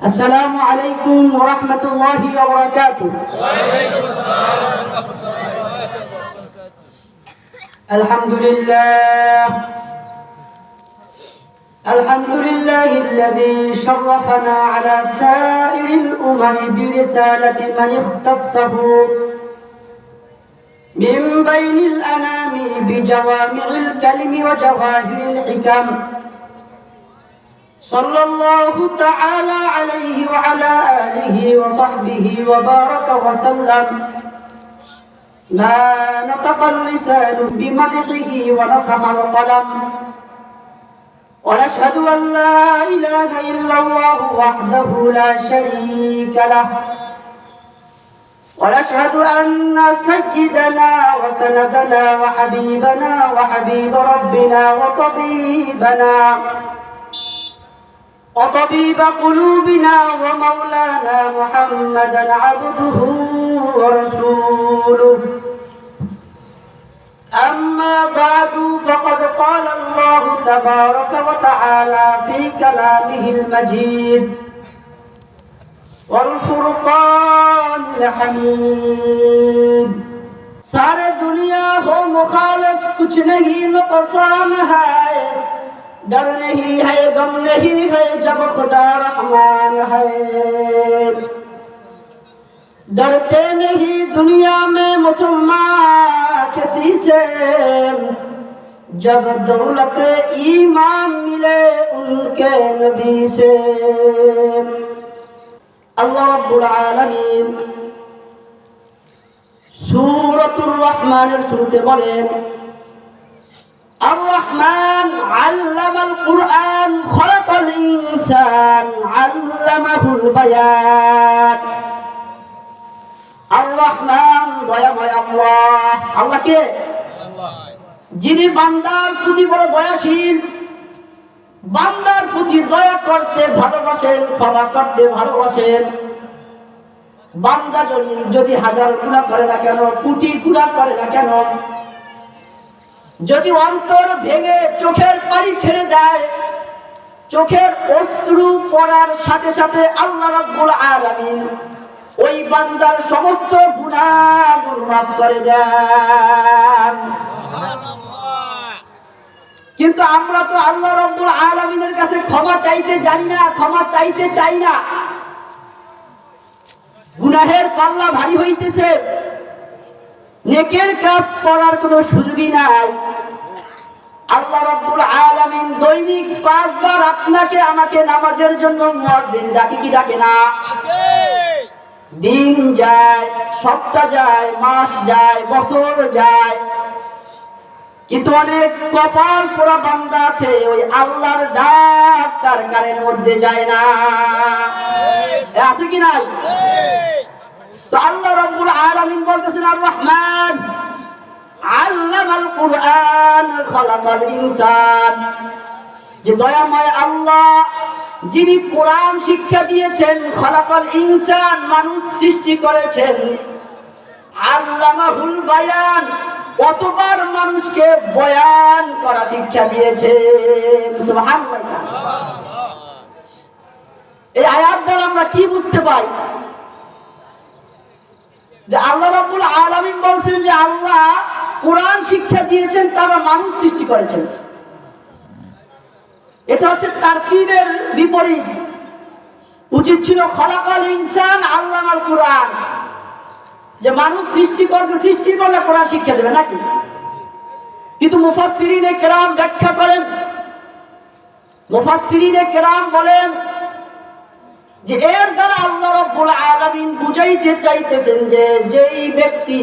السلام عليكم ورحمة الله وبركاته. الحمد لله. الحمد لله الذي شرفنا على سائر الأمم برسالة من اختصه من بين الأنام بجوامع الكلم وجواهر الحكم. صلى الله تعالى عليه وعلى آله وصحبه وبارك وسلم. ما نطق اللسان بمدحه ونصح القلم. ونشهد أن لا إله إلا الله وحده لا شريك له. ونشهد أن سيدنا وسندنا وحبيبنا وحبيب ربنا وطبيبنا وطبيب قلوبنا ومولانا محمدا عبده ورسوله. أما بعد فقد قال الله تبارك وتعالى في كلامه المجيد والفرقان الحميد. سارے دنیا ہو مخالف کچھ نہیں نقصان ہے۔ डर नहीं है गम नहीं है जब खुदा रहमान है डरते नहीं दुनिया में मुसलमान किसी से जब दौलत ईमान मिले उनके नबी से আল্লাহ রাব্বুল আলামিন সূরাতুর রহমানের শুরুতে বলেন আর রহমান আল্লামাল কুরআন খলাকাল ইনসান আল্লামাহুল বায়ান আর রহমান দয়াময় আল্লাহ। আল্লাহ কে? যিনি বান্দার প্রতি বড় দয়াশীল, বান্দার প্রতি দয়া করতে ভালোবাসেন, ক্ষমা করতে ভালোবাসেন। বান্দা যদি যদি হাজার গুণা করে না কেন, কোটি গুণা করে না কেন যদি অন্তর ভেঙে চোখের পানি ছেড়ে দেয়, চোখের অশ্রু পড়ার সাথে সাথে আল্লাহ রাব্বুল আলামিন ওই বান্দার সমস্ত গুনাহ মাফ করে দেন। কিন্তু আমরা তো আল্লাহ রব্বুল আলমিনের কাছে ক্ষমা চাইতে জানি না, ক্ষমা চাইতে চাই না। গুনাহের পাল্লা ভারী হইতেছে। নেকের কাজ করার কোনো সুযোগই নাই। আল্লাহ রব্বুল আলামিন দৈনিক পাঁচবার আপনাকে আমাকে নামাজের জন্য মুয়াজ্জিন ডাকে কি ডাকে না? দিন যায় সপ্তাহ যায় মাস যায় বছর যায়। কিন্তু অনেক কপাল পোড়া বান্দা আছে ওই আল্লাহর ডাক তার কানের মধ্যে যায় না। আছে কি নাই? তো আল্লাহ রাব্বুল আলামিন বলতেছেন আর রহমান কুরআন ইনসান। যে দয়াময় আল্লাহ, যিনি কোরআন শিক্ষা দিয়েছেন ইনসান মানুষ সৃষ্টি করেছেন। আল্লামাহুল বায়ান কতবার মানুষকে বয়ান করা শিক্ষা দিয়েছেন। সুবহানাল্লাহ। এই আয়াত দ্বারা আমরা কি বুঝতে পাই? যে আল্লাহ রাব্বুল আলামিন বলছেন যে আল্লাহ কোরআন শিক্ষা দিয়েছেন, তারা মানুষ সৃষ্টি করেছেন। এটা হচ্ছে তারতিবের বিপরীত। উচিত ছিল খলাকাল ইনসান আল্লাহ আল কোরআন। যে মানুষ সৃষ্টি করছে সৃষ্টি করলে কোরআন শিক্ষা দেবে নাকি? কিন্তু মুফাসসিরিনে কেরাম ব্যাখ্যা করেন, মুফাসসিরিনে কেরাম বলেন যে এর দ্বারা আল্লাহ রাব্বুল আলামিন বুঝাইতে চাইতেছেন যে যেই ব্যক্তি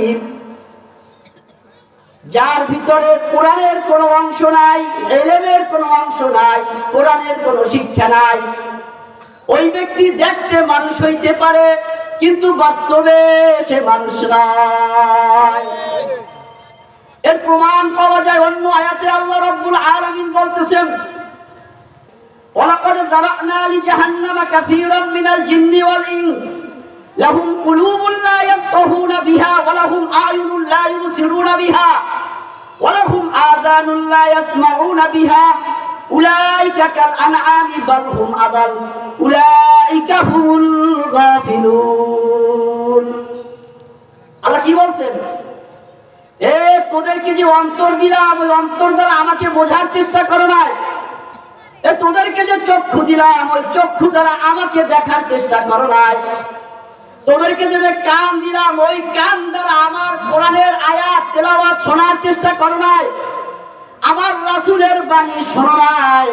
যার ভিতরে কোরআনের কোনো অংশ নাই, এলেমের কোনো অংশ নাই, কোরআনের কোনো শিক্ষা নাই। ওই ব্যক্তি দেখতে মানুষ হইতে পারে, কিন্তু বাস্তবে সে মানুষ নয় এর প্রমাণ পাওয়া যায় অন্য আয়াতে আল্লাহ রব্বুল আলামিন বলতেছেন, ওয়ালাকাদ যারানা লি জাহান্নামা কাসীরান মিনাল জিন্নি ওয়াল ইনস, লাহুম কুলুবুল লা ইয়াফকাহুনা বিহা ওয়া লাহুম আ'য়ুনুল লা ইউবসিরুনা বিহা। ولهم آذان لا يسمعون بها أولئك كالأنعام بل هم হুম আদাল هم الغافلون গাফিলুন। আল্লাহ কি বলছেন? এ, তোদেরকে যে অন্তর দিলাম, ওই অন্তর দ্বারা আমাকে বোঝার চেষ্টা করো নাই। এ, তোদেরকে যে চক্ষু দিলাম, ওই চক্ষু দ্বারা আমাকে দেখার চেষ্টা করো নাই। তোদেরকে যে যে কান দিলাম ওই কান দ্বারা আমার কোরআনের আয়াত তেলাওয়াত শোনার চেষ্টা করো নাই আমার রাসূলের বাণী শোনো নাই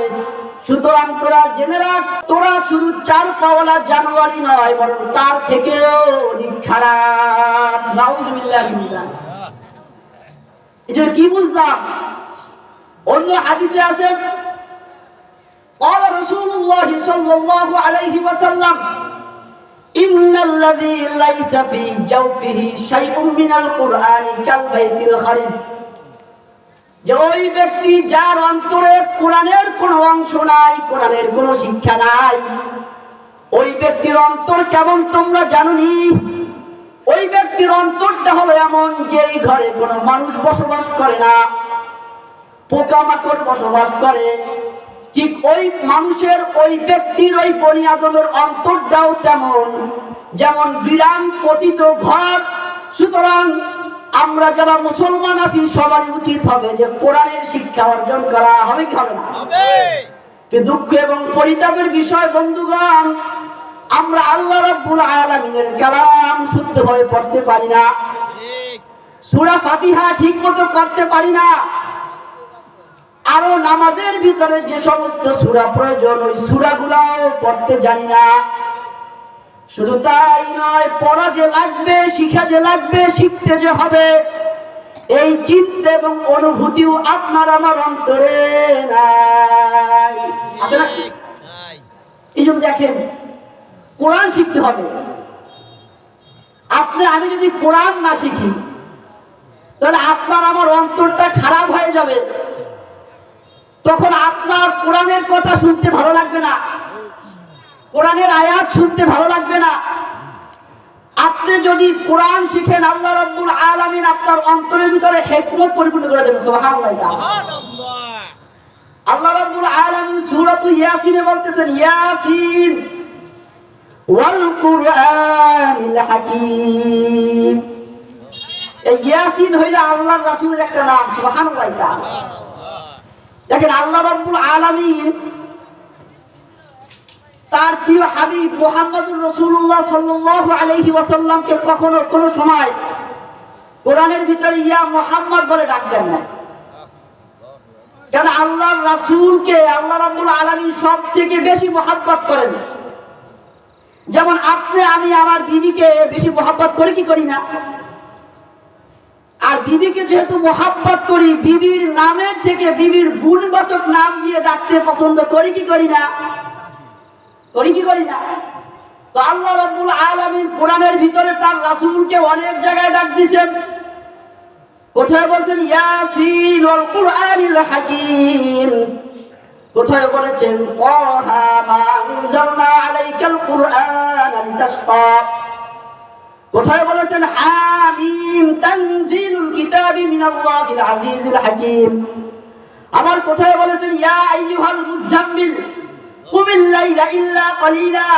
সুতরাং তোরা জেনে রাখ তোরা শুধু চার পাওয়ালা জানুয়ারি নয় বরং তার থেকেও অধিক খারাপ নাউজুবিল্লাহ মিজান এই জন্য কি বুঝলাম অন্য হাদিসে আছে قال رسول الله صلى الله عليه وسلم ওই ব্যক্তির অন্তর কেমন তোমরা জানোনি? ওই ব্যক্তির অন্তরটা হলো এমন যে এই ঘরে কোনো মানুষ বসবাস করে না, পোকামাকড় বসবাস করে ঠিক ওই মানুষের ওই ব্যক্তির ওই বনি আদমের অন্তরটাও তেমন যেমন বিরান পতিত ঘর। সুতরাং আমরা যারা মুসলমান আছি সবারই উচিত হবে যে কোরআনের শিক্ষা অর্জন করা হবে কি হবে না? দুঃখ এবং পরিতাপের বিষয় বন্ধুগণ আমরা আল্লাহ রাব্বুল আলামিনের কালাম শুদ্ধভাবে পড়তে পারি না। সূরা ফাতিহা ঠিক মতো করতে পারি না। আরও নামাজের ভিতরে যে সমস্ত সূরা প্রয়োজন ওই সূরাগুলাও পড়তে জানি না। শুধু তাই নয় পড়া যে লাগবে শিখা যে লাগবে শিখতে যে হবে এই চিন্তা এবং অনুভূতিও আপনার আমার অন্তরে নাই। আছে না এই জন্য দেখেন কোরআন শিখতে হবে। আপনি আমি যদি কোরআন না শিখি তাহলে আপনার আমার অন্তরটা খারাপ হয়ে যাবে। তখন আপনার কোরআনের কথা শুনতে ভালো লাগবে না। কোরআনের আয়াত শুনতে ভালো লাগবে না। আপনি যদি কোরআন শিখেন আল্লাহ রাব্বুল আলামিন আপনার অন্তরের ভিতরে হেকমত পরিপূর্ণ করে দেবেন। আল্লাহ রাব্বুল আলামিন সূরাতু ইয়াসিনে বলতেছেন ইয়াসিন ওয়াল কুরআনিল হাকীম। এই ইয়াসিন হইল আল্লাহর রাসূলের একটা নাম। সুবহানাল্লাহ। দেখেন আল্লাহ রাব্বুল আলামিন তার প্রিয় হাবিব মোহাম্মদুর রসুল্লাহ সাল্লাল্লাহু আলাইহি ওয়াসাল্লামকে কখনো কোনো সময় কোরআনের ভিতরে ইয়া মোহাম্মদ বলে ডাকতেন না। কেন আল্লাহ রাসূলকে, আল্লাহ রাব্বুল আলামিন সব থেকে বেশি মহাব্বত করেন। যেমন আপনি, আমি, আমার বিবিকে বেশি মহাব্বত করে কি করি না? আর বিবিকে যেহেতু মহাব্বত করি, বিবির নামের থেকে বিবির গুণবাচক নাম দিয়ে ডাকতে পছন্দ করি কি করি না? করি কি করি না? তো আল্লাহ রাব্বুল আলামিন কোরআনের ভিতরে তার রাসূলকে অনেক জায়গায় ডাক দিয়েছেন। কোথায় বলছেন? ইয়াসিন ওয়াল কুরআনিল হাকীম। কোথায় বলেছেন? তাহা মা আনজালনা আলাইকাল কুরআন লিতাশকা কোথায় বলেছেন? হামিম তানজিলুল কিতাবি মিনাল্লাহিল আজিজিল হাকীম। আবার কোথায় বলেছেন? ইয়া আইয়ুহাল মুজাম্মিল কুমিল লাইলা ইল্লা কলিলা।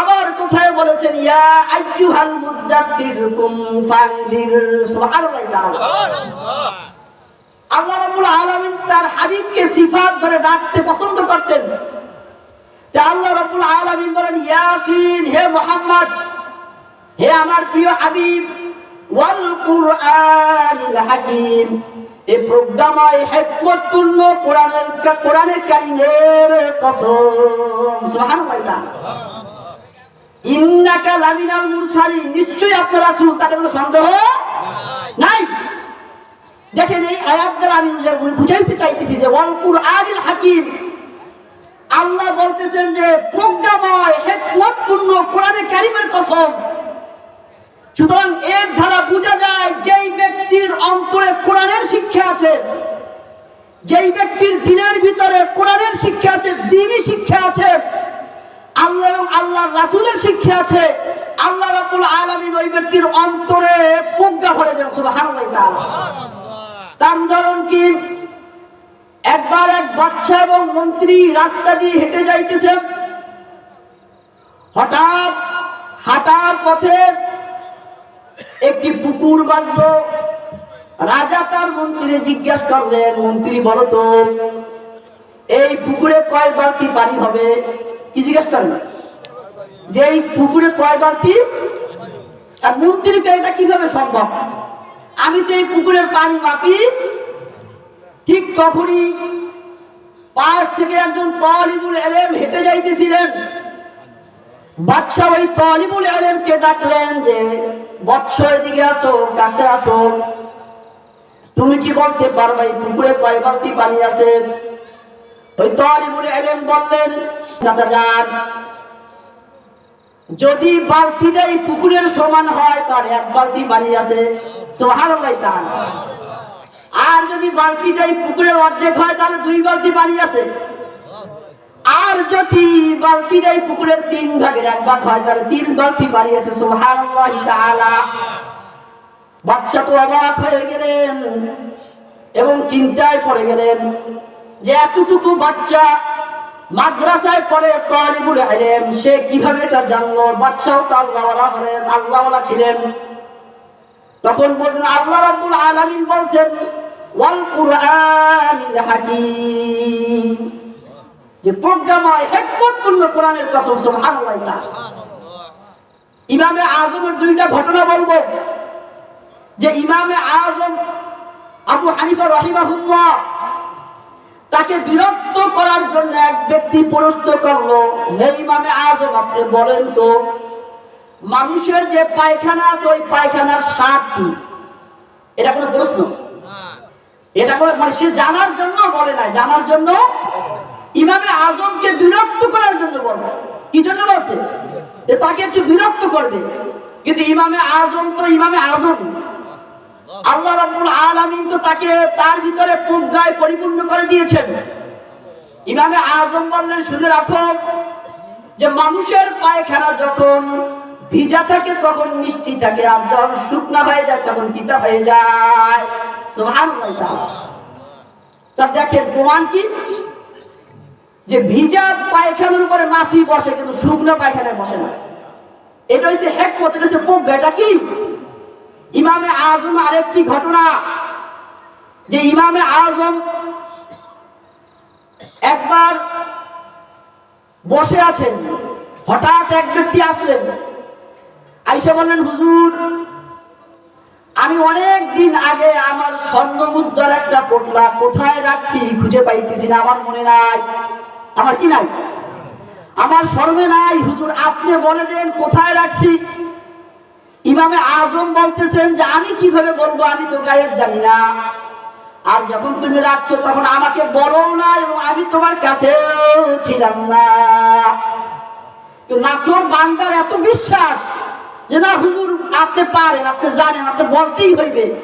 আবার কোথায় বলেছেন? ইয়া আইয়ুহাল মুদাথথির কুম ফানদির সুবহানাল্লাহ। আল্লাহ রাব্বুল আলামিন তার হাবিবকে সিফাত ধরে ডাকতে পছন্দ করতেন। তে আল্লাহ রাব্বুল আলামিন বলেন ইয়াসিন হে মুহাম্মদ হে আমার প্রিয় হাবিব, ওয়াল কুরআনিল হাকীম এই প্রজ্ঞাময় হেকমতপূর্ণ কোরআনের কোরআনের কারিমের কসম। সুবহানাল্লাহ। ইন্নাকা লামিনাল মুরসালিন। নিশ্চয়ই আপনার রাসূল, তাতে কোনো সন্দেহ নাই? দেখেন এই আয়াত আমি বুঝাইতে চাইতেছি যে ওয়াল কুরআনিল হাকীম, আল্লাহ বলতেছেন যে প্রজ্ঞাময় হেকমতপূর্ণ কোরআনের কারিমের কসম। সুতরাং এর দ্বারা বোঝা যায় যেই ব্যক্তির অন্তরে কোরআনের শিক্ষা আছে, যেই ব্যক্তির দিনের ভিতরে কোরআনের শিক্ষা আছে, দিনই শিক্ষা আছে, আল্লাহ এবং আল্লাহ রাসুলের শিক্ষা আছে, আল্লাহ রাব্বুল আলামিন ওই ব্যক্তির অন্তরে প্রজ্ঞা ভরে দেন তার উদাহরণ কি? একবার এক বাচ্চা এবং মন্ত্রী রাস্তা দিয়ে হেঁটে যাইতেছে, হঠাৎ হাঁটার পথে একটি পুকুর বাঁধল রাজা তার মন্ত্রী জিজ্ঞাসা করলেন, মন্ত্রী, বলো তো, এই পুকুরে কয় বালতি পানি হবে? কি জিজ্ঞেস করেন যে এই পুকুরে কয় বালতি আর মন্ত্রীকে এটা কীভাবে সম্ভব? আমি তো এই পুকুরের পানি মাপি, ঠিক তখনই পাশ থেকে একজন তলিবুল এলেম হেঁটে যাইতেছিলেন। বাদশাহ ওই তলিবুল আলেমকে ডাকলেন যে বৎস এদিকে আসো, কাছে আসো। তুমি কি বলতে পারবে পুকুরে কয় বালতি পানি আছে? ওই তলিবুল আলেম বললেন যদি বালতিটা এই পুকুরের সমান হয়, তার এক বালতি পানি আছে। সোহার আর যদি বালতিটা এই পুকুরের অর্ধেক হয়, তাহলে দুই বালতি পানি আছে। আর যদি বালতিটাই পুকুরের তিন ভাগের এক ভাগ হয়, তাহলে তিন পানি আছে, সুবহানাল্লাহি তাআলা। বাচ্চা তো অবাক হয়ে গেলেন এবং চিন্তায় পড়ে গেলেন যে এতটুকু বাচ্চা মাদ্রাসায় পড়ে তালিবুল ইলম সে কীভাবে এটা জানলো? বাচ্চাও তো আল্লাহওয়ালা হলেন, আল্লাহওয়ালা ছিলেন। তখন বললেন, আল্লাহ রাব্বুল আলামিন বলছেন, ওয়াল কুরআনিল হাকীম। যে প্রজ্ঞাময় হেকমতপূর্ণ কোরআনের কসম সুবহানাল্লাহ। ইমামে আজমের দুইটা ঘটনা বলব। যে ইমামে আজম আবু হানিফা রহিমাহুল্লাহ তাকে বিরক্ত করার জন্য এক ব্যক্তি প্রশ্ন করল হে ইমামে আজম আপনি বলেন তো মানুষের যে পায়খানা আছে ওই পায়খানার স্বাদ কি? এটা কোনো প্রশ্ন। এটা করে মানে সে জানার জন্য বলে না জানার জন্য ইমামে আজমকে বিরক্ত করার জন্য বলছে। কি জন্য বলছে? যে তাকে একটু বিরক্ত করবে। কিন্তু ইমামে আজম তো ইমামে আজম। আল্লাহ রাব্বুল আলামিন তো তাকে তার ভিতরে প্রজ্ঞায় পরিপূর্ণ করে দিয়েছেন। ইমামে আজম বললেন, শুনে রাখো যে মানুষের পায়খানা যখন ভিজা থাকে, তখন মিষ্টি থাকে। আর যখন শুকনা হয়ে যায়, তখন তিতা হয়ে যায়। সুবহানাল্লাহ। তার দেখেন প্রমাণ কি? যে ভিজা পায়খানার উপরে মাছি বসে, কিন্তু শুকনো পায়খানায় বসে না। এটা হচ্ছে হেকমত, এটা হচ্ছে প্রজ্ঞা এটা কি? ইমামে আজম আরেকটি ঘটনা, যে ইমামে আজম একবার বসে আছেন, হঠাৎ এক ব্যক্তি আসলেন। আইসা বললেন, হুজুর, আমি অনেক দিন আগে আমার স্বর্ণ মুদ্রার একটা পোটলা কোথায় রাখছি খুঁজে পাইতেছি না, আমার মনে নাই। আমার কি নাই? আমার স্মরণে নাই। হুজুর, আপনি বলে দেন, কোথায় রাখছি? ইমামে আজম বলতেছেন যে, আমি কীভাবে বলব? আমি তো গায়েব জানি না। আর যখন তুমি রাখছো, তখন আমাকে বলো না এবং আমি তোমার কাছে ছিলাম না। নাসর বান্দার এত বিশ্বাস যে, না হুজুর, আপনি পারেন, আপনি জানেন, আপনি বলতেই হইবে।